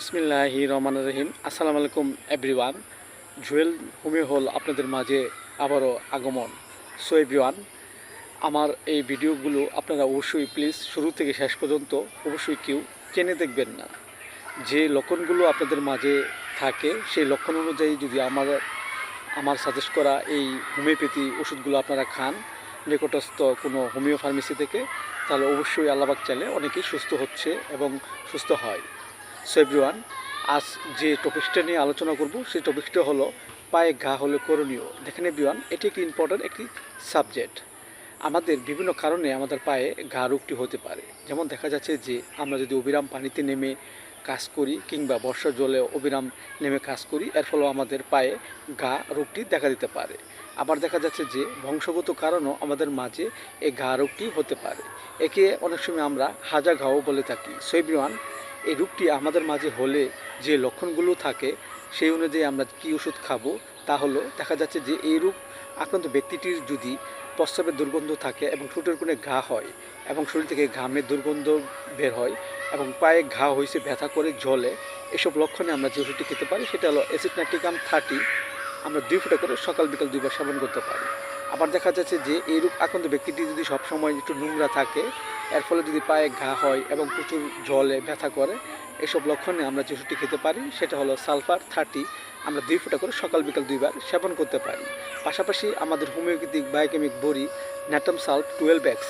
বিসমিল্লাহি রহমান রহিম আসসালামু আলাইকুম এভরিওয়ান জুয়েল হোমিও হল আপনাদের মাঝে আবারও আগমন। সো এভরিওয়ান আমার এই ভিডিওগুলো আপনারা অবশ্যই প্লিজ শুরু থেকে শেষ পর্যন্ত অবশ্যই কেউ চেনে দেখবেন না। যে লক্ষণগুলো আপনাদের মাঝে থাকে, সেই লক্ষণ অনুযায়ী যদি আমার আমার সাজেস্ট করা এই হোমিওপ্যাথি ওষুধগুলো আপনারা খান, নিকটস্থ কোনো হোমিও ফার্মেসি থেকে, তাহলে অবশ্যই আল্লাহবাক চাইলে অনেকেই সুস্থ হচ্ছে এবং সুস্থ হয়। সো এভরিওয়ান আজ যে টপিকসটা নিয়ে আলোচনা করব, সেই টপিকসটা হলো পায়ে ঘা হলে করণীয়। দেখেন এভরিওয়ান এটি একটি ইম্পর্ট্যান্ট একটি সাবজেক্ট আমাদের বিভিন্ন কারণে আমাদের পায়ে ঘা রোগটি হতে পারে। যেমন দেখা যাচ্ছে যে আমরা যদি অবিরাম পানিতে নেমে কাজ করি কিংবা বর্ষার জলে অবিরাম নেমে কাজ করি, এর ফলেও আমাদের পায়ে গা রোগটি দেখা দিতে পারে। আবার দেখা যাচ্ছে যে, বংশগত কারণও আমাদের মাঝে এই ঘা রোগটি হতে পারে। একে অনেক সময় আমরা হাজা ঘাও বলে থাকি। সৈবিওয়ান এই রোগটি আমাদের মাঝে হলে যে লক্ষণগুলো থাকে, সেই অনুযায়ী আমরা কী ওষুধ খাব তা হলো, দেখা যাচ্ছে যে, এই রোগ আক্রান্ত ব্যক্তিটির যদি প্রস্রাবের দুর্গন্ধ থাকে এবং ঠোঁটের কোণে ঘা হয় এবং শরীর থেকে ঘামের দুর্গন্ধ বের হয় এবং পায়ে ঘা হয়েছে ব্যথা করে জলে এসব লক্ষণে আমরা যে ওষুধটি খেতে পারি সেটা হলো অ্যাসিড নাইট্রিকাম থার্টি আমরা দুই ফুটা করে সকাল বিকাল দুইবার সেবন করতে পারি। আবার দেখা যাচ্ছে যে এই রূপ আক্রান্ত ব্যক্তিটি যদি সবসময় একটু নোংরা থাকে এর ফলে যদি পায়ে ঘা হয় এবং প্রচুর জলে ব্যথা করে, এসব লক্ষণে আমরা যে ওষুধটি খেতে পারি, সেটা হলো সালফার থার্টি। আমরা দুই ফুটা করে সকাল বিকাল দুইবার সেবন করতে পারি। পাশাপাশি আমাদের হোমিওপ্যাথিক, বায়োকেমিক বড়ি, ন্যাটম সাল্ট, টুয়েলভ এক্স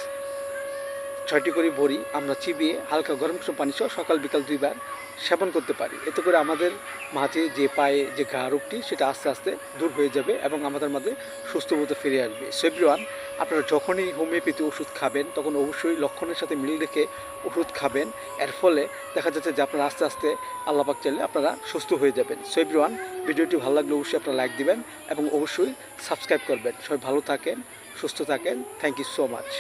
ছয়টি করে বড়ি আমরা চিবিয়ে হালকা গরম কিছু পানি সহ সকাল বিকাল দুইবার সেবন করতে পারি। এতে করে আমাদের মাঝে যে পায়ে যে ঘা রোগটি সেটা আস্তে আস্তে দূর হয়ে যাবে এবং আমাদের মাঝে সুস্থ মতো ফিরে আসবে। সেভরিওয়ান আপনারা যখনই হোমিওপ্যাথি ওষুধ খাবেন, তখন অবশ্যই লক্ষণের সাথে মিল রেখে ওষুধ খাবেন। এর ফলে দেখা যাচ্ছে যে আপনারা আস্তে আস্তে আল্লাপাক চাইলে আপনারা সুস্থ হয়ে যাবেন। সেভরিওয়ান ভিডিওটি ভালো লাগলে অবশ্যই আপনারা লাইক দিবেন এবং অবশ্যই সাবস্ক্রাইব করবেন। সবাই ভালো থাকেন, সুস্থ থাকেন। Thank you so much.